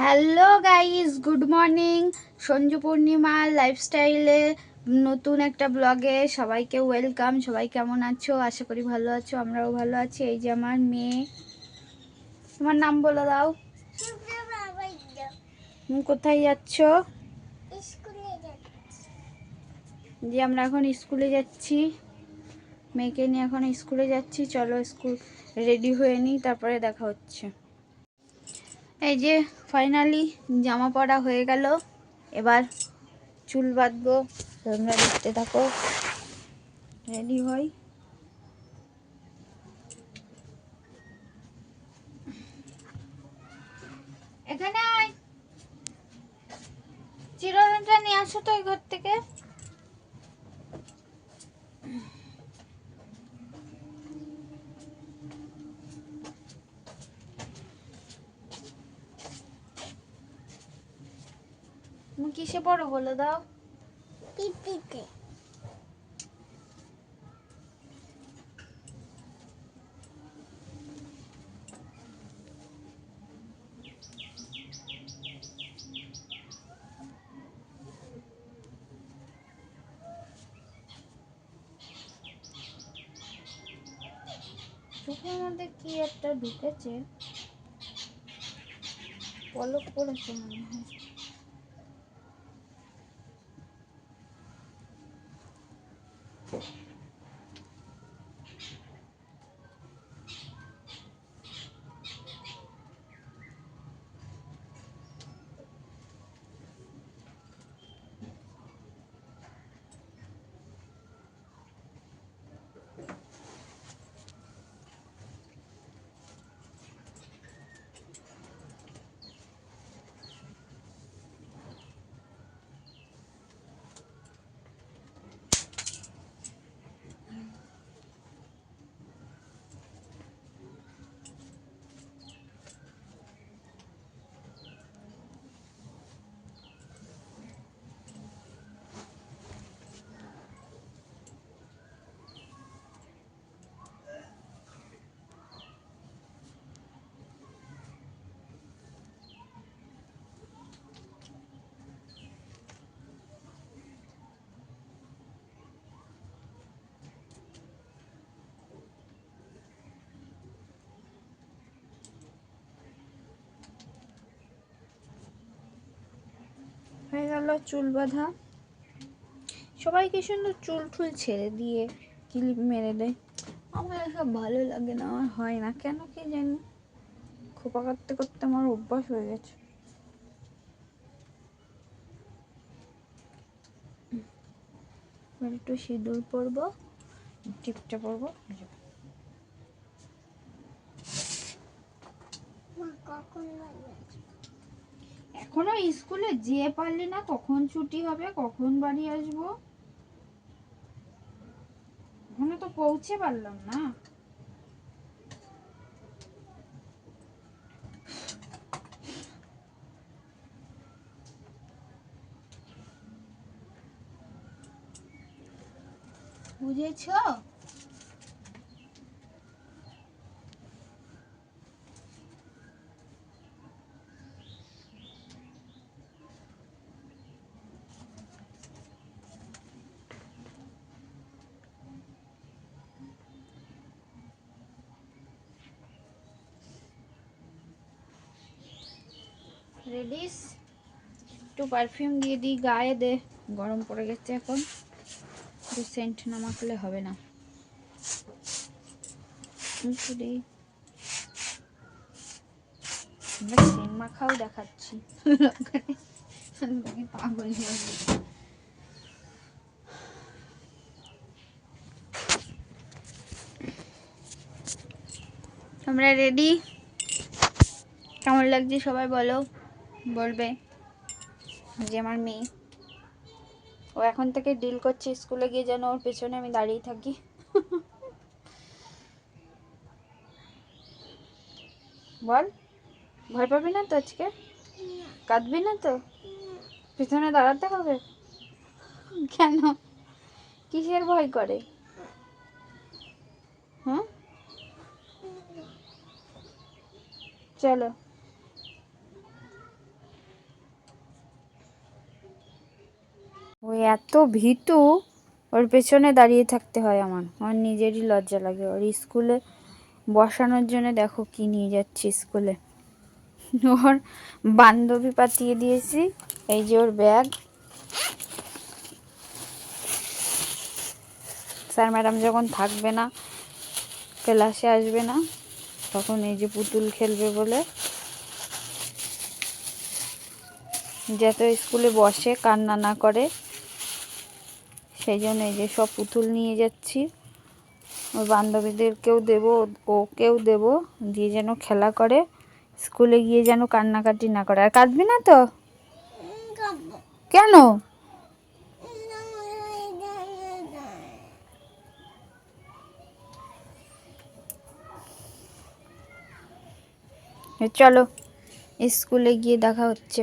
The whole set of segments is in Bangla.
Hello guys good morning Sanju Purnima লাইফস্টাইলে নতুন একটা ব্লগে সবাইকে ওয়েলকাম সবাই কেমন আছো? আশা করি ভালো আছো, আমরাও ভালো আছি। এই যে আমার মেয়ে। তোমার নাম বলে দাও। কোথায় যাচ্ছ? যে আমরা এখন স্কুলে যাচ্ছি। মেয়েকে নিয়ে এখন স্কুলে যাচ্ছি। চলো স্কুল রেডি হয়ে নিই, তারপরে দেখা হচ্ছে। এই যে ফাইনালি জামা পরা হয়ে গেল। এবার চুল বাঁধবো, তোমরা দেখতে থাকো। রেডি হই? এখানে আয়। চিরুনিটা নিয়ে আসো তো ঘর থেকে। কিসে পড়ো বলে দাও? পিপিতে। চোখের মধ্যে কি একটা ঢুকেছে? পলক পড়েছে মনে হয়। হয়ে গেল চুল বাঁধা। সবাই কি সুন্দর চুল টুল ছেড়ে দিয়ে ক্লিপ মেরে দেয়। আমার এসব ভালো লাগে না, আমার হয় না। কেন কি জানি? খোপা করতে করতে আমার অভ্যাস হয়ে গেছে। একটু সিঁদুর পরবো, টিপটা পরবো কখন এখনও স্কুলে যেয়ে পারলি না, কখন ছুটি হবে, কখন বাড়ি আসব? এখনও তো পৌঁছে পারলাম না। বুঝেছ? রেডিস একটু পারফিউম দিয়ে দিই, গায়ে দে। গরম পড়ে গেছে এখন। একটু সেন্ট না মাখলে হবে না। একটু দেখাচ্ছি। আমরা রেডি কেমন লাগছে সবাই বলো। বলবে যে আমার মেয়ে। ও এখন থেকে ডিল করছে, স্কুলে গিয়ে যেন ওর পেছনে আমি দাঁড়িয়ে থাকি। বল, ভয় পাবি না তো আজকে? কাঁদবি না তো? পেছনে দাঁড়াতে হবে? কেন? কিসের ভয় করে? হ্যাঁ? চলো। ওই এত ভীতু, ওর পেছনে দাঁড়িয়ে থাকতে হয় আমার। আমার নিজেরই লজ্জা লাগে। ওর স্কুলে বসানোর জন্য দেখো কি নিয়ে যাচ্ছি স্কুলে। ওর বান্ধবী পাতিয়ে দিয়েছি। এই যে ওর ব্যাগ। স্যার ম্যাডাম যখন থাকবে না, ক্লাসে আসবে না, তখন এই যে পুতুল খেলবে বলে। যাতে স্কুলে বসে, কান্না না করে। সেই জন্য এই যে সব পুতুল নিয়ে যাচ্ছি। ওর বান্ধবীদেরকেও দেবো, ওকেও দেবো, দিয়ে যেন খেলা করে, স্কুলে গিয়ে যেন কান্নাকাটি না করে। আর কাঁদবি না তো? কেন? চলো, স্কুলে গিয়ে দেখা হচ্ছে।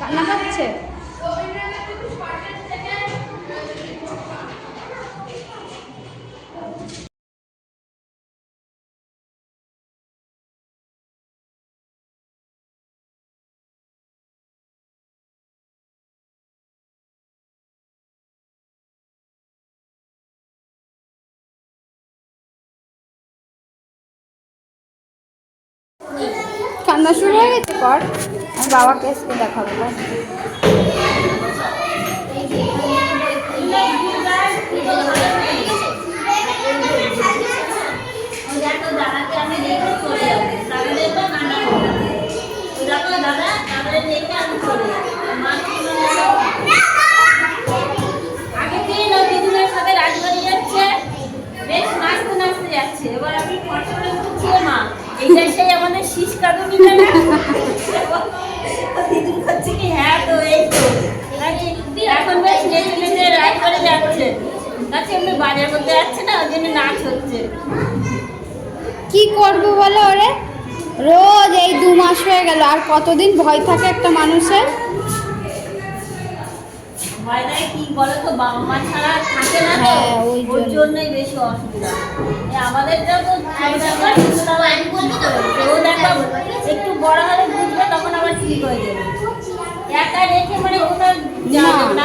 কান্না পাচ্ছে কান্না শুরু হয়ে গেছে কর আমি বাবাকে আজকে দেখাবো। কাছে এমনি বাজার করতে যাচ্ছে না ওই জন্য নাচ হচ্ছে। কি করব বলো ওরে? রোজ এই দু মাস হয়ে গেল আর কতদিন ভয় থাকে একটা মানুষের? ভয়দায় কি বলো তো বাবা মা ছাড়া থাকে না হ্যাঁ, ওই জন্যই বেশি অসুবিধা। আমাদেরটা তো একটু বড় হলে বুঝবে তখন আবার ঠিক হয়ে যাবে। একা রেখে মানে ওটা যাবে না।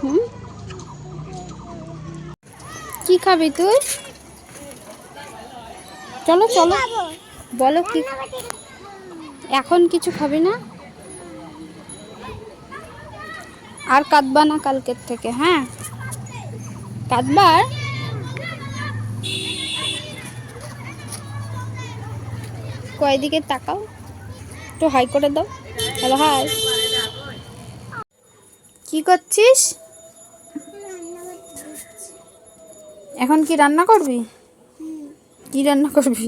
হুম? কি খাবি তুই? চলো চলো। বলো কি এখন কিছু খাবি না? আর কাঁদবা না কালকের থেকে হ্যাঁ? কাঁদবার? কয়দিকে তাকাও? একটু হাই করে দাও। Hello hi. কি করছিস? এখন কি রান্না করবি? কি রান্না করবি।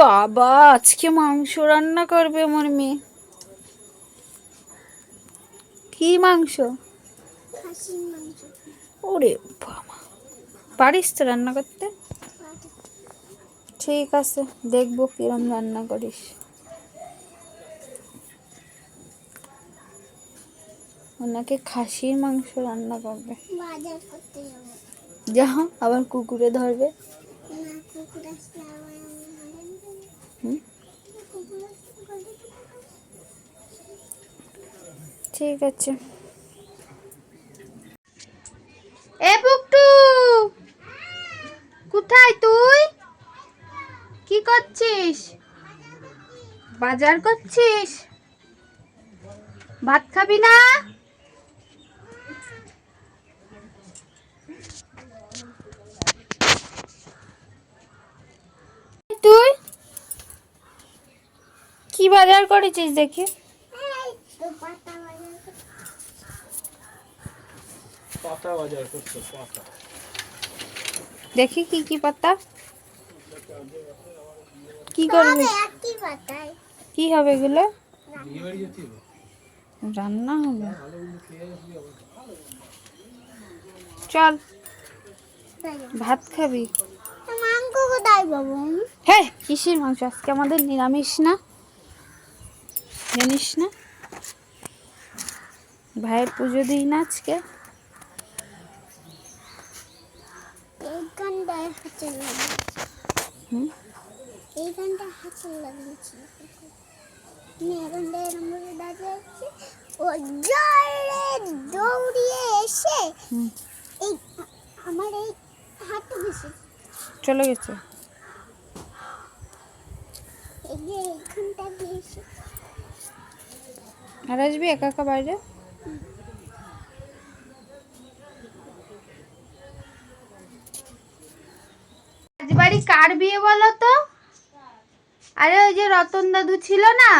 বাবা, আজকে মাংস রান্না করবে আমার মেয়ে। কি মাংস? ওরে বাবা। পারিস তো রান্না করতে? ঠিক আছে, দেখব কিরম রান্না করিস। ওনাকে খাসির মাংস রান্না করবে। বাজার করতে যাব। যা আবার কুকুরে ধরবে। না কুকুর আসলে আবার? কুকুর দেবো। ঠিক আছে। এ পুকটু কোথায় তুই? কি করছিস? বাজার করছিস? ভাত খাবি না তুই কি বাজার করেছিস দেখি? পাতা বাজার করতে পাতা বাজার করছে পাতা। দেখি কি কি পাতা। কি করবি? কি হবে এগুলো? রান্না। হবে? চল ভাত খাবি। মাংস কোথায় পাবো? হ্যাঁ কিসের মাংস? আজকে আমাদের নিরামিষ না? জানিস না? ভাইয়ের পুজো দিই না আজকে দাঁড়িয়ে এসে এই আমার এই হাতে ঘুষে চলে গেছে? দিয়েছে আর আসবি একা একা বাইরে? বাড়ি কার বিয়ে বলো তো? আরে ওই যে রতন দাদু ছিল না?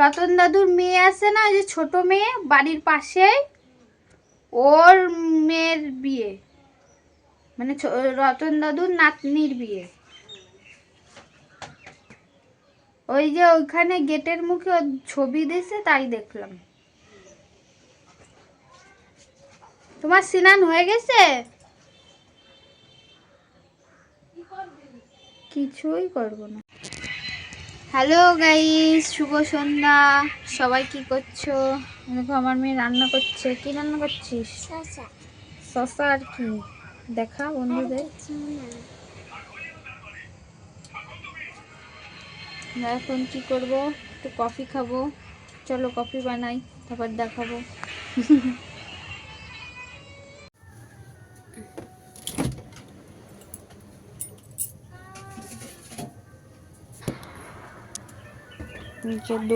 রতন দাদুর মেয়ে আছে না, ওই যে ছোট মেয়ে বাড়ির পাশেই? ওর মেয়ের বিয়ে। মানে রতন দাদুর নাতনির বিয়ে। ওই যে ওইখানে গেটের মুখে ছবি দিয়েছে তাই দেখলাম। তোমার স্নান হয়ে গেছে? কিছুই করব না। হ্যালো গাইস শুভ সন্ধ্যা। সবাই কি করছ? দেখো আমার মেয়ে রান্না করছে। কি রান্না করছিস? শশা আর কি? দেখা বন্ধুদের। এখন কি করব? একটু কফি খাব। চলো কফি বানাই তারপর দেখাবো। দুধ।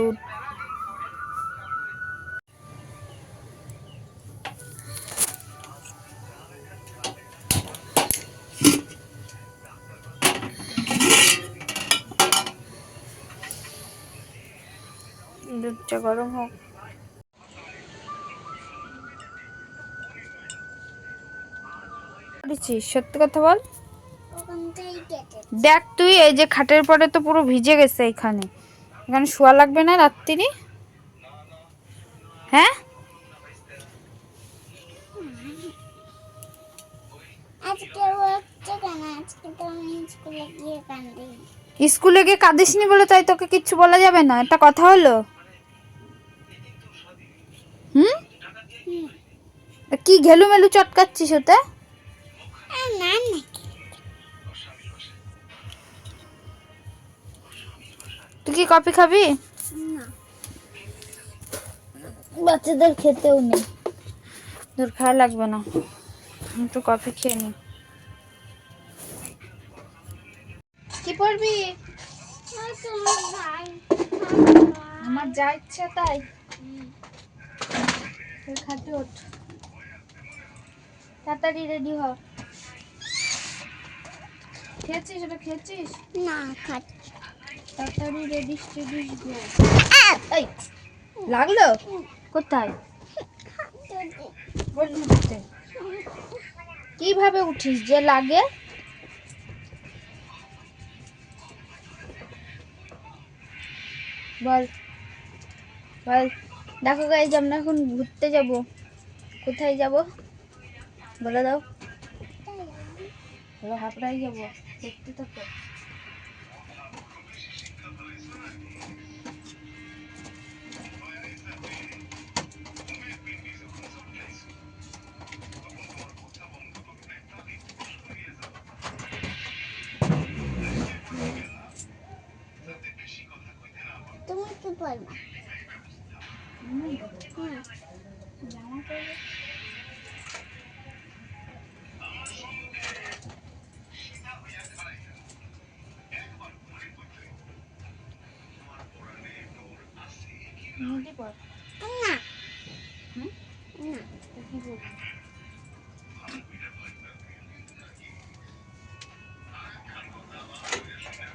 গরম হোক। সত্যি কথা বল। দেখ তুই, এই যে খাটের পরে তো পুরো ভিজে গেছে এখানে এখানে শোয়া লাগবে না রাত্রি হ্যাঁ? স্কুলে গিয়ে কাঁদিসনি বলে তাই তোকে কিচ্ছু বলা যাবে না। একটা কথা হলো? হুম? কি ঘেলু মেলু চটকাচ্ছিস ওতে? তুই কি কফি খাবি? বাচ্চাদের খেতেও নেই। তোর খাওয়া লাগবে না। একটু কফি খেয়ে নি। কি পড়বি? আমার যা ইচ্ছা তাই। খাতে ওঠ। তাড়াতাড়ি রেডি হ। খেয়েছিস ওটা খেয়েছিস? না খাচ্ছি তাড়াতাড়ি রেডি স্টেডিস গো। এই লাগল? কোথায়? কীভাবে উঠিস যে লাগে? বল। বল। দেখো গাইজ আমরা এখন ঘুরতে যাব। কোথায় যাব? বলে দাও। যাব যাব। দেখতে থাকো।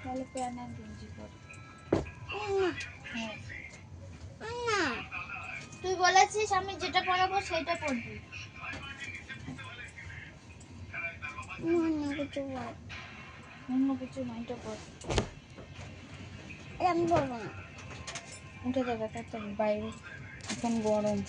মিটি না তুই বলেছিস আমি যেটা পরাবো সেটা পরবি মনে কিছু অন্য কিছু না এটা পর আমি বলব না। উঠে যাবে তাড়াতাড়ি বাইরে। এখন গরম?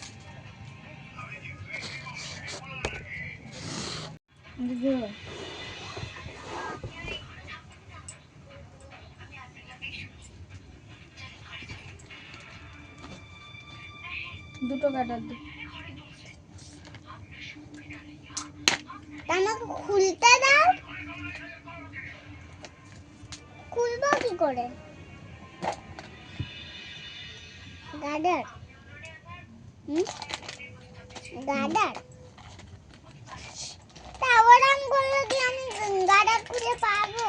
দুটো কাটার আমাকে খুলতে দাও। খুলবো কি করে? গার্ডার হুম গার্ডার তা ওরম করলে কি আমি গাডার খুঁজে পাবো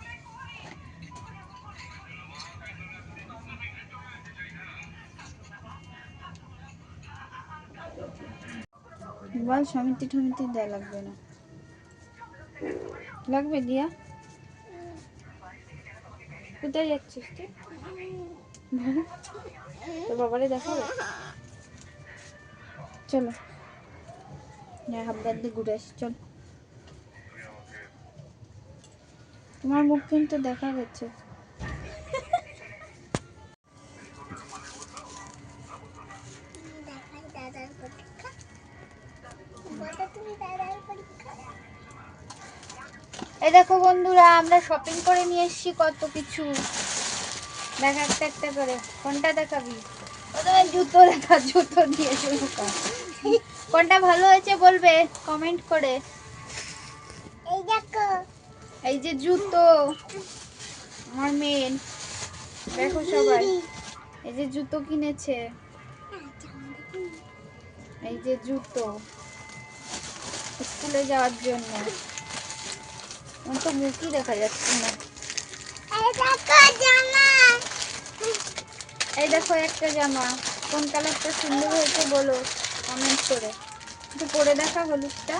বল সমিতি টমিতি দেয়া লাগবে না। লাগবে দিয়া? কোথায় যাচ্ছিস তুই। তোর বাবারে দেখাবে চলো। হাবদার দিয়ে ঘুরে আসি, চল। তোমার মুখ কিন্তু দেখা গেছে। বন্ধুরা আমরা শপিং করে নিয়ে এসেছি কত কিছু। দেখা একটা একটা করে। কোনটা দেখাবি? প্রথমে জুতো দেখা জুতো দিয়ে শুরু কর। কোনটা ভালো হয়েছে বলবে? কমেন্ট করে। এই দেখো। এই যে জুতো আমার মেন দেখো সবাই এই যে জুতো কিনেছে। এই যে জুতো স্কুলে যাওয়ার জন্য। আমার তো মুখই দেখা যাচ্ছে না। এই দেখো একটা জামা। কোন কালারটা সুন্দর হয়েছে বলো কমেন্ট করে। একটু পরে দেখা হলুদটা।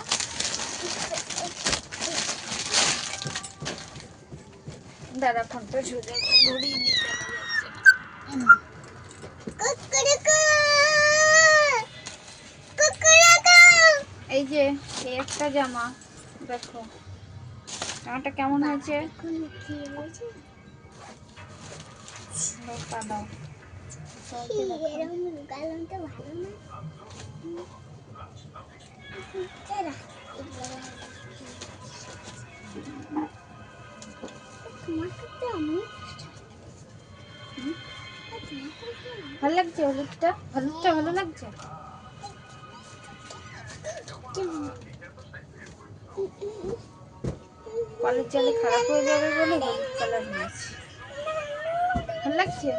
দাদা ফোনটা সোজা ঘুরিয়ে দিয়ে দেখা যাচ্ছে। না। কুকুরকু। কুকুরকু। এই যে এই একটা জামা দেখো। জামাটা কেমন হয়েছে? ভালো লাগছে হলুদটা? হলুদটা ভালো লাগছে? কলের খারাপ হয়ে যাবে বলে হলুদ কালার নিয়েছি। ভালো লাগছে?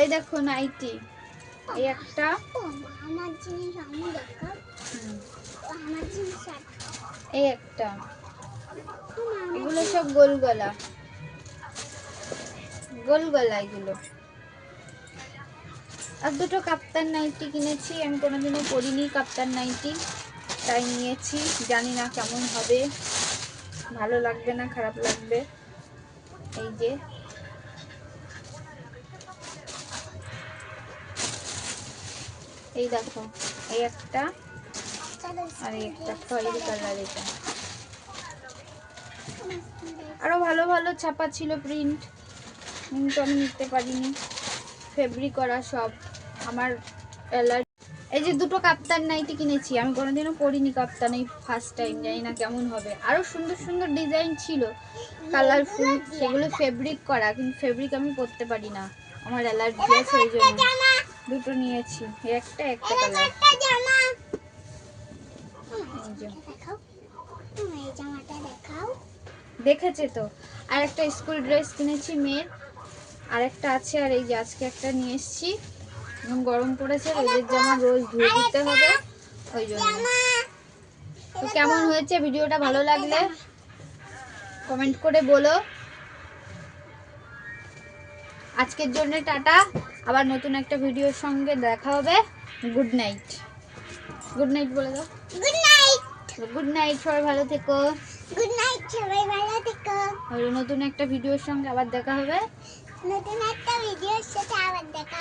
এই দেখো নাইটি। এই একটা। আমার জিনিস আমি দেখাও আমার জিনিস এই একটা। এগুলো সব গোল গলা গোল গলা এগুলো। আর দুটো কাপ্তান নাইটি কিনেছি। আমি কোনোদিনও পরিনি কাপ্তান নাইটি। তাই নিয়েছি। জানি না কেমন হবে। ভালো লাগবে না, খারাপ লাগবে। এই যে। এই দেখো, এই একটা আর এই একটা খয়েরি কালার এটা। আরও ভালো ভালো ছাপা ছিল প্রিন্ট কিন্তু আমি নিতে পারিনি। ফেব্রিক করা সব। আমার অ্যালার্জি এই যে দুটো কাপ্তান নাইটি কিনেছি, আমি কোনোদিনও পরিনি কাপ্তান, এই ফার্স্ট টাইম জানি না কেমন হবে। আরও সুন্দর সুন্দর ডিজাইন ছিল কালারফুল সেগুলো ফেব্রিক করা, কিন্তু ফেব্রিক আমি পরতে পারি না। আমার অ্যালার্জি আছে ওই জন্য। দুটো নিয়েছি একটা একটা কালার দেখেছে তো? আর একটা স্কুল ড্রেস কিনেছি মেয়ের, আর একটা আছে, আর এই যে আজকে একটা নিয়ে এসেছি। এখন গরম পড়েছে রোদের জামা রোজ ধুয়ে দিতে হবে ওই জন্য। তো কেমন হয়েছে? ভিডিওটা ভালো লাগলে কমেন্ট করে বলো। আজকের জন্য টাটা। আবার নতুন একটা ভিডিওর সঙ্গে দেখা হবে। Good night. গুড নাইট বলে দাও। গুড নাইট গুড নাইট সবাই ভালো থেকো। গুড নাইট সবাই ভালো থেকো। আর নতুন একটা ভিডিওর সঙ্গে আবার দেখা হবে। নতুন একটা ভিডিওর সাথে আবার দেখা